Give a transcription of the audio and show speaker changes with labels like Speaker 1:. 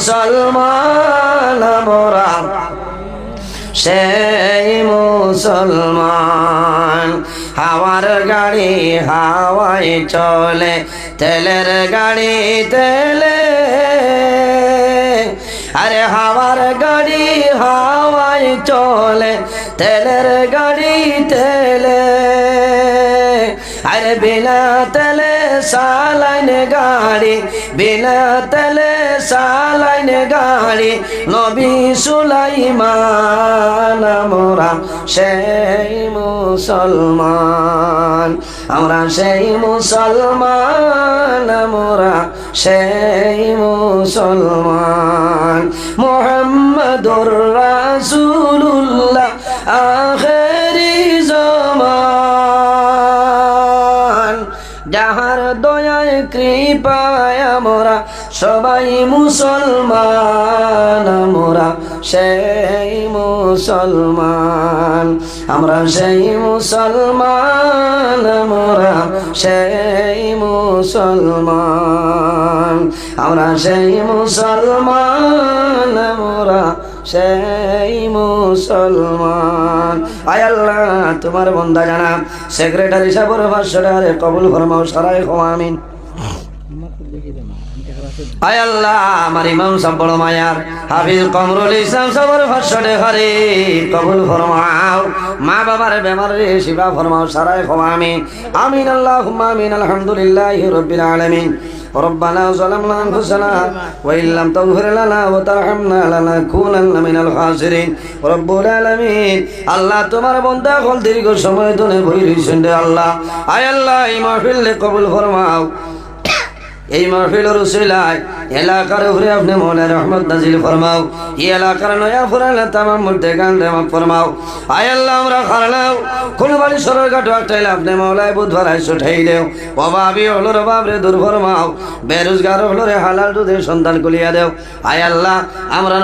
Speaker 1: মুসলমান মোরা সেই মুসলমান। হাওয়ার গাড়ি হাওয়ায় চলে, তেলের গাড়ি তেলে। আরে হাওয়ার গাড়ি হাওয়ায় চলে, তেলের গাড়ি তেলে। আরে বিনা তেলে সালাইন গাড়ি, বিনা সালাইন গাড়ি, নবী সুলাইমান মোরা সেই মুসলমান, আমরা সেই মুসলমান মোরা সেই মুসলমান। মোহাম্মদুর রাসূলুল্লাহ যাহার দয়ায় কৃপায় আমরা সবাই মুসলমান মোরা সেই মুসলমান, আমরা সেই মুসলমান মোরা সেই মুসলমান। আমরা সেই মুসলমান মোরা সেই মুসলমান। আয় আল্লাহ, তোমার বন্দা জানা সেক্রেটারি সাহেবের ভাষ্যটারে কবুল ফরমাও, সারাই আমিন। আয় আল্লাহ, আমার ইমাম সাব্বড় মায়ার, হাফিজ কমরুল ইসলাম সবর ভাষ্যটে হরে কবুল ফরমাও। মা বাবার বেমার রে শিবা ফরমাও সারাই আমিন আমিন আল্লাহ আমিন আলহামদুলিল্লাহ রব্বিল আলামিন ربنا ظلمنا انفسنا وان لم تغفر لنا وترحمنا لنكونن من الخاسرين رب العالمين আল্লাহ তোমার বন্দা হল দীর্ঘ সময় ধরে বই রইছেন রে আল্লাহ আয় আল্লাহ এই মাহফিল কবুল ফরমাও এই মাহফিলের উসিলায় এলাকার উপরে আপনি মনে রহমত নাজিল ফরমাও। এই এলাকার নয়া ফুরালে তামাম মধ্যে গান রেমা ফরমাও। আয় আল্লাহ, আমরা খারালাও কোন বাড়ি সরল কাটো একটাইলে আপনি মৌলায় বুধবার আইসো সুঠাই দেও। অভাবী হলোর বাবরে দূর ফরমাও। বেরোজগার হলোরে হালাল দুধের সন্তান কুলিয়া দেও। আয় আল্লাহ, আমরা